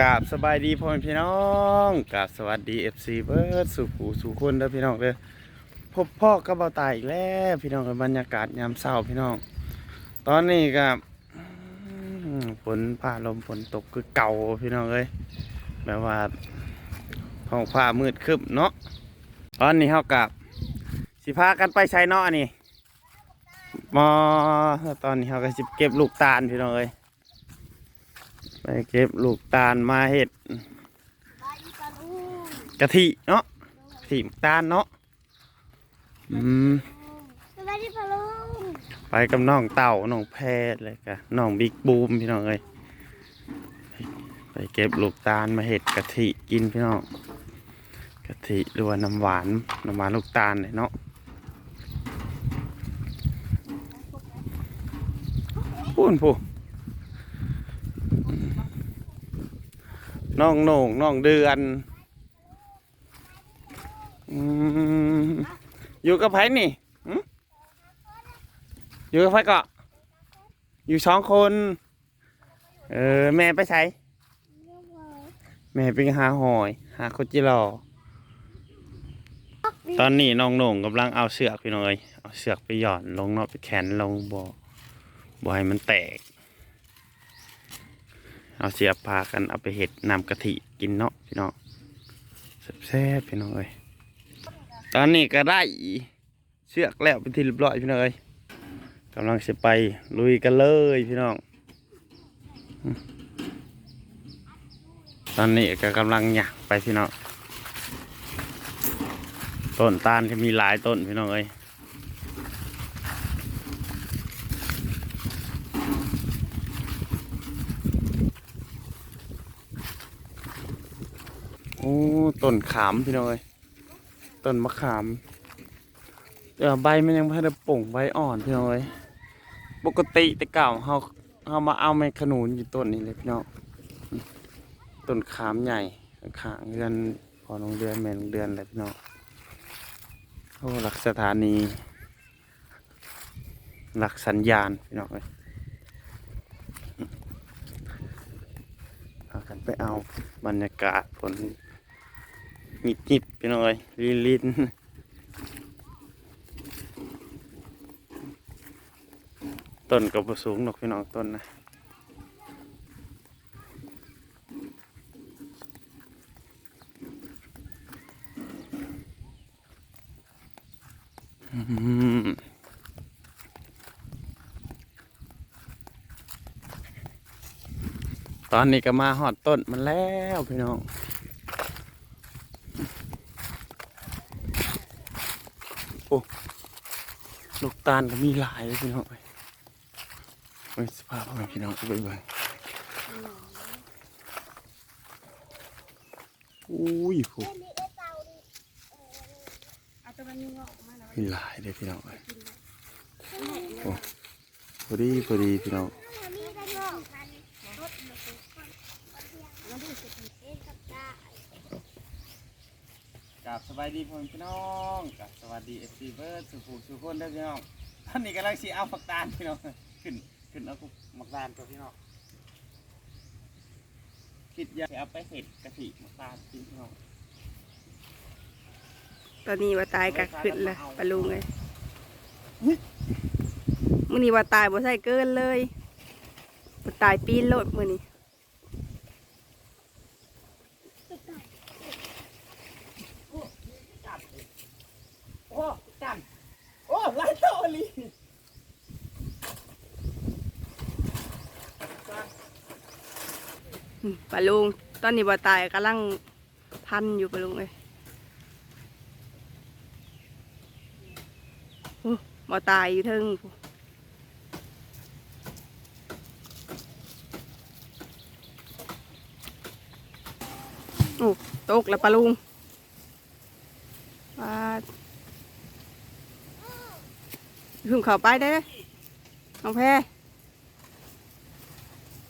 กาบสบายดีพ่อแม่พี่น้องกาบสวัสดีเอฟซีเบิร์ดสู่ผู้สู่คนเด้อพี่น้องเด้อพบพ่อกับเบาตายอีกแล้วพี่น้องกับบรรยากาศยามเช้าพี่น้อง ตอนนี้ก็อืมฝนผ่าลมฝนตกคือเก่าพี่น้องเอ้ยแบบว่าท้องฟ้ามืดครึ้มเนาะตอนนี้เฮากับสิพากันไปใช้เนาะอันนี่มอตอนนี้เฮาก็สิเก็บลูกตาลพี่น้องเอ้ย ไปเก็บลูกตาลมาเห็ดบายดีปลาลูกกะทิเนาะกะทิลูกตาลเนาะอืมสบายดีปลาลูกไปกับน้องเต่าน้องแพทย์เลยกะน้องบิ๊กบูมพี่น้องเอ้ยไปเก็บลูกตาลมาเห็ดกะทิกินพี่น้องกะทิหรือว่าน้ำหวานน้ำหวานลูกตาลเนี่ยเนาะพูนผู้ น้องโหน่งน้องเดือนอยู่กับไผนี่อยู่กับไผเกาะอยู่สองคน เออแม่ไปใช้แม่ไปหาหอย หาโคจิรอตอนนี้น้องโหน่งกำลังเอาเสือกพี่น้อยเอาเสือกไปหย่อนลงเนาะไปแขนลงบ่บ่ให้มันแตก เอาเสียบพากันเอาไปเห็ดนำกะทิกินเนาะพี่น้องแซ่บๆพี่น้องเอ้ยตอนนี้ก็ได้เชือกแล้วเป็นที่เรียบร้อยพี่น้องเอ้ยกำลังจะไปลุยกันเลยพี่น้อง ตอนนี้ก็กำลังหยักไปพี่น้องต้นตาลก็มีหลายต้นพี่น้องเอ้ย อ้ต้นขามพี่น้อยต้นมะขามเดี๋ยวใบมันยังไม่ได้ป่งใบอ่อนพี่น้อยปกติแต่เก่าเฮาเฮามาเอาแมงขนุนอยู่ต้นนี้เลยพี่น้องต้นขามใหญ่ขางเดือนพอโรงเดือนแม่โรงเดือนเลยพี่น้องโอ้หลักสถานี หลักสัญญาณพี่น้องเอ้ยพากันไปเอาบรรยากาศฝน หยิบหยิบๆพี่น้องเอ้ยลินลินต้นก็บ่สูงหรอกพี่น้องต้นนะตอนนี้ก็มาหอดต้นมันแล้วพี่น้อง ลูกตาลก็มีหลายเลยพี่น้องเอ้ยสภาพพ่อแม่พี่น้องไปเบิ่งอุ้ยผู้มีหลายเลยพี่น้องเลยโอ้พอดีพอดีพี่น้อง มีกันงอกกันรถมาเป็นคนแล้วดูสิเอ็นกับตา กับสบายดีพ่อแม่พี่น้องกับสวัสดีเอฟซีเบิร์ดสุขุสุขคนเด้อพี่น้องตอนนี้กำลังสีเอาฝักตาลพี่น้องขึ้นขึ้นเอาฝักตาลกับพี่น้องคิดอยากจะเอาไปเห็ดกะทิฝักตาลกินพี่น้องตอนนี้ว่าตายกัขึ้นเลยปลาลุงเลยมื้อนี้ว่าตายบ่ใส่เกินเลยว่าตายปีนโลดมื้อนี้ โอ้จันโอ้ไล่โตลี อืม ปลาลุงตอนนี้ว่าตายกำลังพันอยู่ปลาลุงเลยโอ้บ่ตายอยู่เทิงโอ้ตกแล้วปลาลุงปลาพึ่งเขาไปได้น้องแพร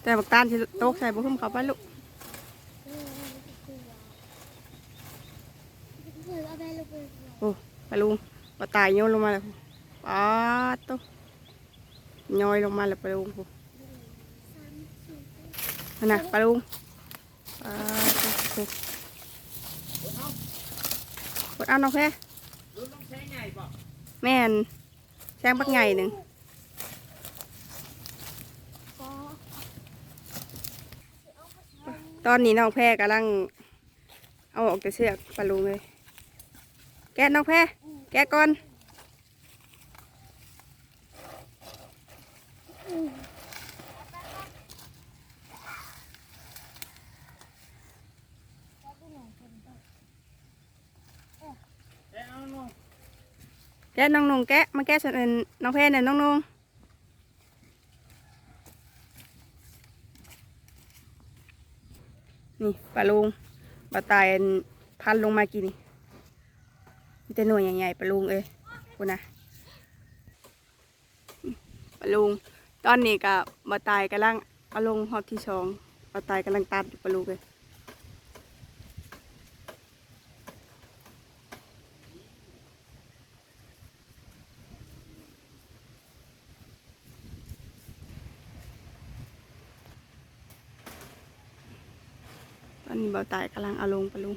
แต่บักตาลที่โตกใส่บุ้มเขาไปลูกเอาไปลุงปลาตายโยนลงมาแล้วปลาโตุ๊ย้อยลงมาแล้วปลาลุงพูนั่นนะปลาลุงอ่าถูกกดเอาน้องแพรรุ่นต้องใช้ไงบ่แม่นแซงปักใหญ่หนึ่ง ตอนนี้น้องแพรกำลัง เอาออกจากเชือกปลาลุงเลย แกะน้องแพรแกะก่อนแกเอาน้องแกะน้องนงแกะมาแกะส่วนอื่นน้องแพรเนี่ยน้องนงนี่ ปลาลุงปลาตายพันลงมากินนี่มีแต่หน่วยใหญ่ๆปลาลุงเอ้คุณนะปลาลุงตอนนี้ก็ปลาตายกำลังเอาลงฮอบที่สองปลาตายกำลังตัดอยู่ปลาลุงเลย ตอนนี้ปลาตายกำลังเอาลงปลาลุง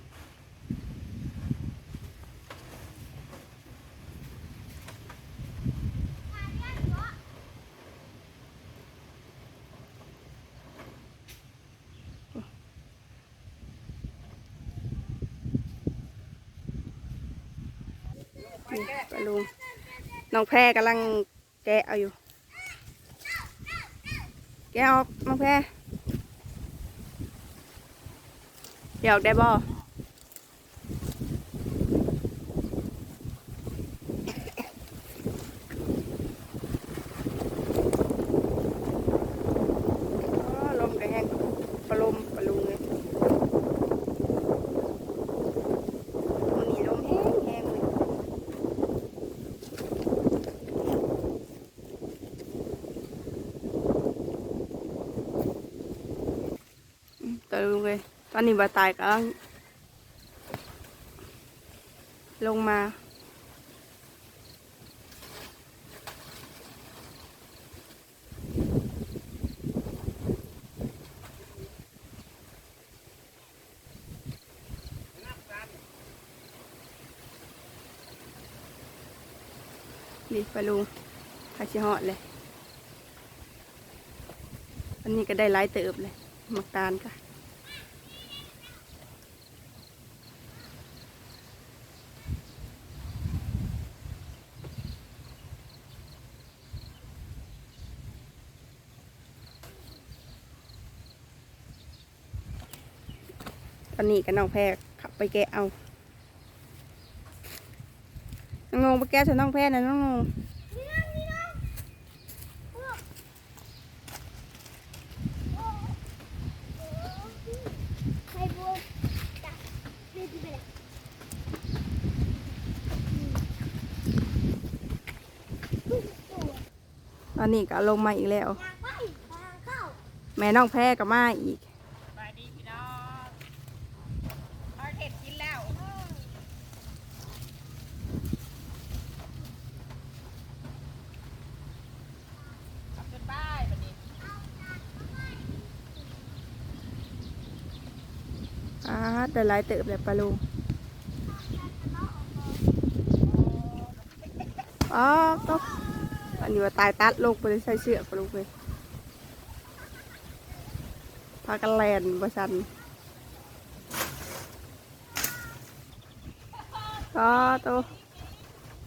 ปลาลุงน้องแพรกำลังแกะเอาอยู่ แกะออกน้องแพร เดี๋ยวออกได้บ่อ๋อลมก็แหงปลลมปลาลุงเลย อนนี้บาตายกำลังลงมานี่ปลาลุงคาชิฮอดเลย อันนี้ก็ได้หลายเติบเลย มักตาลค่ะ นี้ก็น้องแพรขับไปแกะเอาน้องงงไปแก้ฉันน้องแพ้นะน้องงงตอนนี้ก็ลงมาอีกแล้ว แม่น้องแพ้ก็มาอีก ไปดีพี่น้องเอาเห็ดกินแล้วกลับจนบ้ายบัดนี้ อ่าได้หลายเติบเลยปลาลูอ๋อตกอันนี้ว่าตายตัดลงไปเลยใส่เสื้อปลาลูกเลยพากันแลนประชันก็โต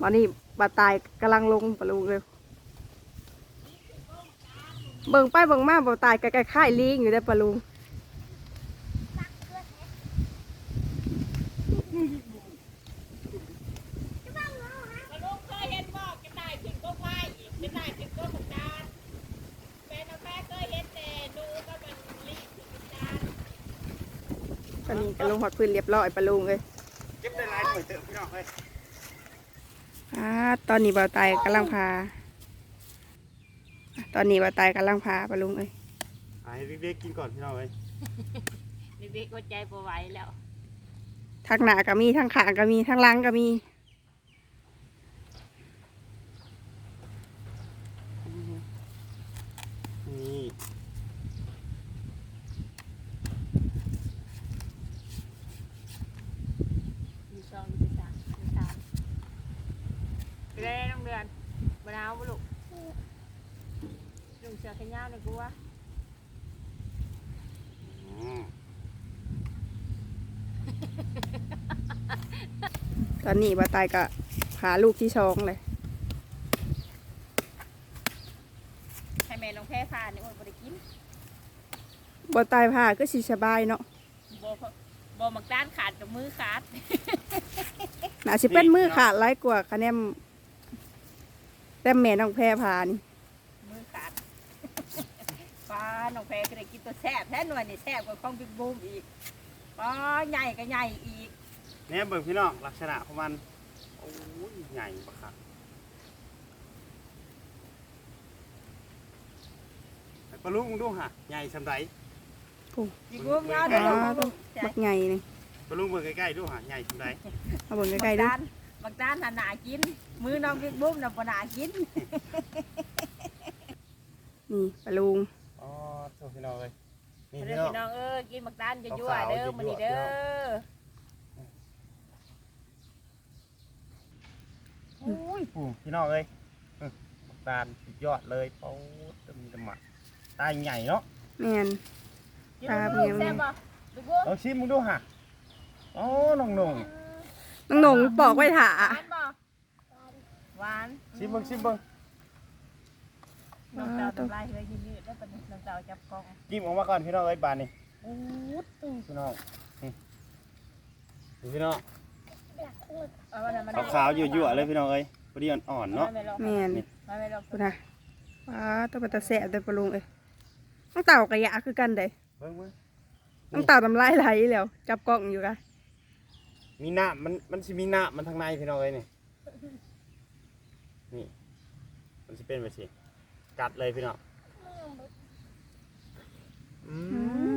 วันนี้บาตายกำลังลงปลาลูกเลยเบิ่งไปเบิ่งมาบ่ตายใกล้ๆค่ายลิงอยู่ได้ปลาลูก มาลุงเคยเห็นบอกจะได้ถึงก็ไหวอีกจะได้ถึงก็หมกจานแฟนเอาแม่เคยเห็นแต่ดูก็มันรีบถึงจาน ต อนนี้ก็ลงหอดพื้นเรียบร้อยปลาลุงเลยเก็บได้หลายหน่วยเติมพี่น้องเอ้ยอ่าตอนนี้บ่าวตายกำลังพาอะตอนนี้บ่าวตายกำลังพาปลาลุงเลยอะให้เด็กๆกินก่อนพี่น้องเอ้ยเด็กๆก็ใจปไหวแล้วทั้งหน้าก็มีทั้งขางก็มีทั้งหลังก็มี นี่ เสือ ขยาวเลยกูว่าอืมตอนนี้บ่ตายก็หาลูกที่สองเลยให้แม่น้องแพ้พาเนี่ยมันบ่ได้กินบ่ตายผ่าก็สิสบายเนาะบ่พอบ่มักด้านขาดกับมือขาดน่าสิเป็นมือขาดหลายกว่าคะแนนแต่แม่น้องแพรพานี่มือขาดปลา น้องแพ้ก็ได้กินตัวแซ่บแท้หน่วยนี่แซ่บกว่าของบิ๊กบูมอีกปลาใหญ่ก็ใหญ่อีกเนี่ยเบิ่งพี่น้องลักษณะของมันโอ้ยใหญ่ปะครับไปปลาลูกมึงดูฮะใหญ่สำไรบิ๊กบูมยาวเด้ออ๋อบิ๊กบูมบักใหญ่นี่ปลาลูกเบิ่งใกล้ๆดูฮะใหญ่สำไรเอาเบิ่งใกล้ๆดูด้านบางด้านน่ะหนากิน มือน้องบิ๊กบูมน่ะบ่หนากินนี่ปลาลุง อ๋อโทษพี่น้องเลยนี่เด้พี่อน้องพี่น้องเอ้ยกินบักด้านจะยั่วสาวๆเด้อมื้อนี้เด้ยั่วอโอ้ยปู่พี่น้องเลยอื้อบักตาลสุดยอดเลยโอ้ตึมตะหมัดตายใหญ่เนาะแม่น กินปลาลูกเมียวแซ่บบ่บิ๊กบูมลองชิมมึงดูฮะโอ้น้องหนุ่งน้องหนงปอกไว้ถ่าหวานบ่หวาน ชิมเบิ่งชิมเบิ่ง น้องเจ้าทำลายเลยยืดๆแล้วปานนี้น้องเจ้าจับกล้องจิ้มออกมาก่อนพี่น้องเอ้ยบานนี่อู้ดพี่น้องนี่ดูพี่น้องเอามาแล้วมันขาวๆยั่วๆเลยพี่น้องเอ้ยพอดีอ่อนๆเนาะไม่ลองแม่นไม่ไม่ลองพุ่นน่ะว้าตัวเป็นตาแสบเด้อปลาลุงเอ้ยน้องเต่ากระยะคือกันเด้เบิ่งเบิ่งน้องเต่าน้ำลายไหลแล้วจับกล้องอยู่กะมีหน้ามันมันสิมีหน้ามันทางในพี่น้องเอ้ยนี่นี่มันสิเป็นแบบสิ กัดเลยพี่น้องอื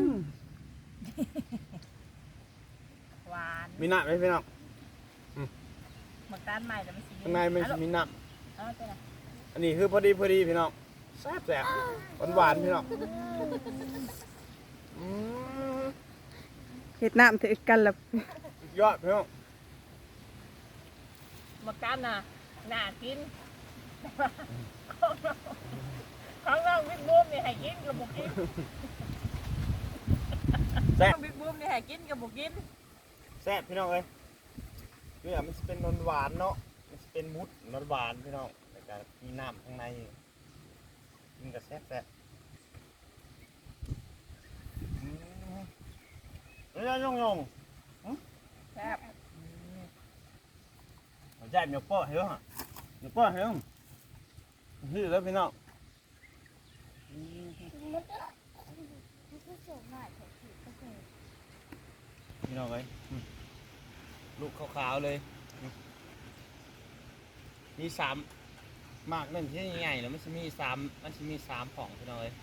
มหวานมีหน้าไหมพี่น้องหมักด้านใหม่แต่ไม่สีข้างในมันสิมีหน้าเอาไปละอันนี้คือพอดีพอดีพี่น้องแซ่บแซ่บหวานหวานๆพี่น้องอืมเห็ดน้ำถือกันแล้วสุดยอดพี่น้องหมักด้านน่ะน่ากินของเรา ของเราบิ๊กบูมนี่ให้กินกับบุกินแซ่บบิ๊กบูมนี่ให้กินกับบุกินแซ่บพี่น้องเอ้ยเนี่ยมันจะเป็นนนหวานเนาะ มันจะเป็นมุดนนหวานพี่น้องแล้วก็มีน้ำข้างในกินกับแซ่บแซ่บอืมเอ้ยยงยงแซ่บเอาใจเมียวป้อเหรอฮะเมียวป้อเหรอฮือแล้วพี่น้องอื มันก็มันก็สวยมากเลยโอเคพี่น้องเอ้ยอืมลูกขาวๆเลยอืมมีสามมากนึ่งที่ใหญ่ๆแล้วมันจะมีสามมันจะมีสามของพี่น้องเอ้ย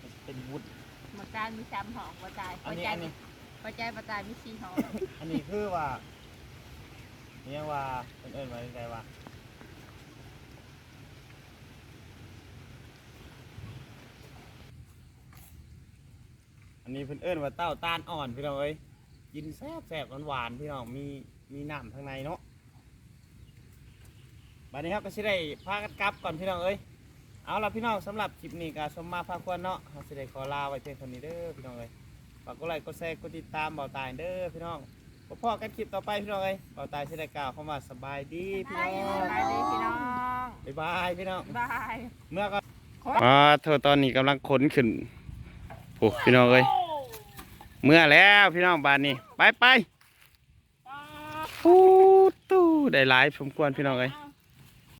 มันจะเป็นวุ้นหมด้านมีสามหอมกระจายอันนี้อันนี้กระจายกระจายมีสี่หอมอันนี้คือว่าเนี่ยว่าเป็นเอิญมาไงว่า อันนี้เพิ่นเอิญว่าเต้าต้านอ่อนพี่น้องเอ้ยกินแซ่บแซ่บหวานๆพี่น้องมีมีน้ำข้างในเนาะบัดนี้ครับก็สิได้พากันกลับก่อนพี่น้องเอ้ยเอาล่ะพี่น้องสำหรับคลิปนี้ก็ชมมาพาควรเนาะเราสิได้ขอลาไว้เพียงเท่านี้เด้อพี่น้องเอ้ยฝากกดไลค์กดแชร์กดติดตามเบาตายเด้อพี่น้องพบพ่อกันคลิปต่อไปพี่น้องเอ้ยเบาตายเสได็จกล่าวเข้ามาสบายดีพี่น้องบายดีพี่น้องบ๊ายบายพี่น้องบายเมื่อก็อ่าเธอตอนนี้กำลังขนขึ้นโอ้พี่น้องเอ้ยเมื่อแล้วพี่น้องบ้านนี้ไปไปปูตู้ได้หลายสมควรพี่น้องเอ้ยอ้าว